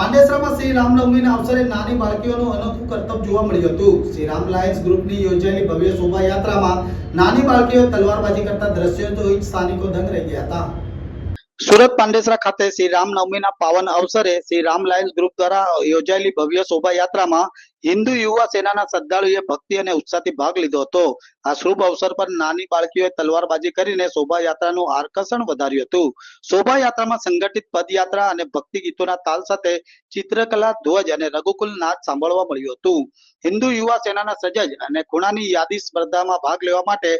પાંડેસરામાં શ્રી રામનવમીના અવસરે નાની બાળકીઓનું અનોખું કરતબ જોવા મળ્યું હતું. શ્રી રામ લાયન્સ ગ્રુપની યોજાયેલી ભવ્ય શોભાયાત્રામાં નાની બાળકીઓ તલવારબાજી કરતા દ્રશ્યો જોઈ સ્થાનિકો દંગ રહી ગયા હતા. સુરત પાંડેસરા ખાતે શ્રી રામનવમીના પાવન અવસરે શ્રી રામ લાયન્સ ગ્રુપ દ્વારા યોજાયેલી ભવ્ય શોભાયાત્રામાં હિન્દુ યુવા સેનાના શ્રદ્ધાળુએ ભક્તિ અને ઉત્સાહથી ભાગ લીધો હતો. આ શુભ અવસર પર નાની બાળકીઓએ તલવારબાજી કરીને શોભાયાત્રાનું આકર્ષણ વધાર્યું હતું. શોભાયાત્રામાં સંગઠિત પદયાત્રા અને ભક્તિ ગીતોના તાલ સાથે ચિત્રકલા, ધ્વજ અને રઘુકુલ નાચ સાંભળવા મળ્યું હતું. હિન્દુ યુવા સેનાના સજજ અને ખૂણાની યાદી સ્પર્ધામાં ભાગ લેવા માટે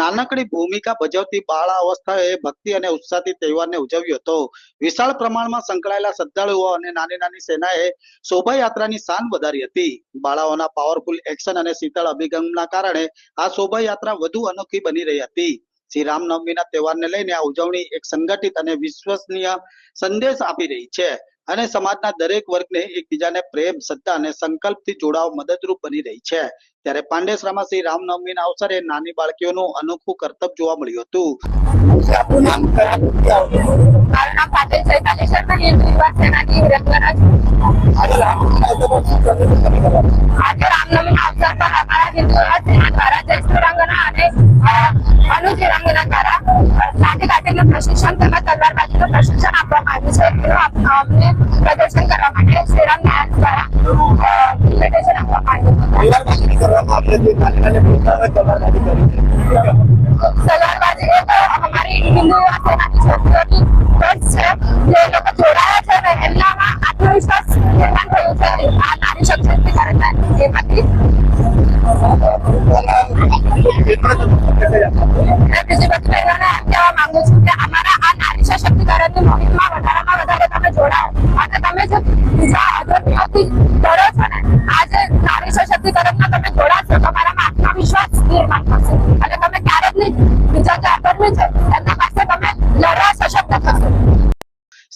નાનકડી ભૂમિકા ભજવતી બાળા અવસ્થાએ ભક્તિ અને ઉત્સાહથી તહેવારને ઉજવ્યો હતો. વિશાળ પ્રમાણમાં સંકળાયેલા શ્રદ્ધાળુઓ અને નાની નાની સેનાએ શોભાયાત્રાની શાન વધારી હતી. બાળાઓના પાવરફુલ એક્શન અને શીતળ અભિગમના કારણે આ શોભાયાત્રા વધુ અનોખી બની રહી હતી. શ્રી રામનવમીના તહેવારને લઈને આ ઉજવણી એક સંગઠિત અને વિશ્વસનીય સંદેશ આપી રહી છે અને સમાજના દરેક વર્ગને એકબીજાને પ્રેમ શ્રદ્ધા અને સંકલ્પથી જોડાવા મદદરૂપ બની રહી છે. ત્યારે પાંડેસરામાં શ્રી રામનવમીના અવસરે નાની બાળકીઓનું અનોખું કરતબ જોવા મળ્યું હતું. આજે રામનવમીના અવસર પર અમારા હિન્દુ દ્વારા જય શ્રી રંગના અને લાઠી કાઠીનું પ્રશિક્ષણ તેમજ તલવારબાજીનું પ્રશિક્ષણ આપવામાં આવ્યું છે એનું આપ- અમને પ્રદર્શન કરવા માટે શ્રીરામ નાયક દ્વારા ઇન્વિટેશન આપવામાં આવ્યું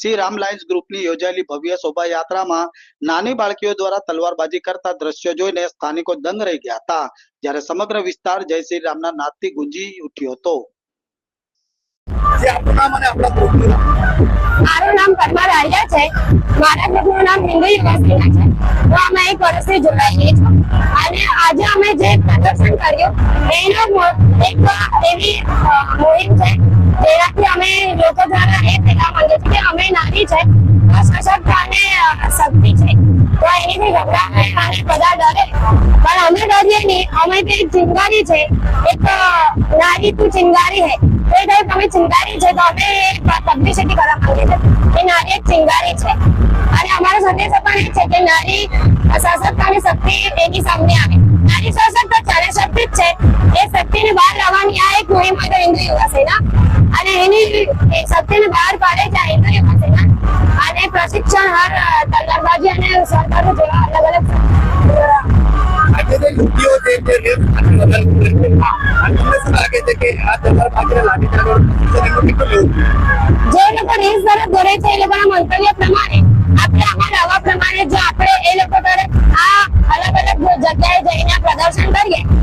શ્રી રામ લાયન્સ ગ્રુપની યોજાયેલી ભવ્ય શોભાયાત્રામાં નાની બાળકીઓ દ્વારા તલવારબાજી કરતા દ્રશ્યો જોઈને સ્થાનિકો દંગ રહી ગયા હતા જ્યારે સમગ્ર વિસ્તાર જય શ્રી રામના નાદથી ગુંજી ઉઠ્યો હતો. મારું નામ પરમાર આર્યા છે. મારા ગ્રુપનું નામ હિન્દુ યુવા છે. તો અમે એક વર્ષથી જોડાયેલી છું અને આજે અમે જે પ્રદર્શન કર્યું એનો એક એવી મોહિમ છે કે અમે નાની છે સશક્ત અને શક્તિ છે. તો એની ગભરામણ અને બધા ડરે પણ અમે ડરીએ નહીં, અમે તે ચિંગારી છે. એક નારી તું ચિંગારી હે. એ ટાઈપ અમે ચિંગારી છે, તો અમે પબ્લિસિટી કરવા માંગીએ છીએ એ નારી એક ચિંગારી છે. અને અમારો સંદેશ પણ એ છે કે નારી સશક્ત અને શક્તિ એની સામે આવે. નારી સશક્ત જ છે. એ શક્તિને બહાર લાવવાની આ એક મુહિમ હોય હિન્દુ યુવા સેના અને એની શક્તિને બહાર કાઢે છે હિન્દુ યુવા સેના અને પ્રશિક્ષણ હર તલવારબાજી અને સરકાર જેવા અલગ અલગ આજે જે યુવતીઓ છે તે રેપ અને બદલ છે. અને તમને શું લાગે છે કે આ તલવાર બાકીના લાઠી ચાલો કેટલું જે લોકો રીસ તરફ દોરે છે એ લોકોના મંતવ્ય પ્રમાણે આપણે અમારા આવા પ્રમાણે જો આપણે જગ્યાએ જઈને પ્રદર્શન કરીએ.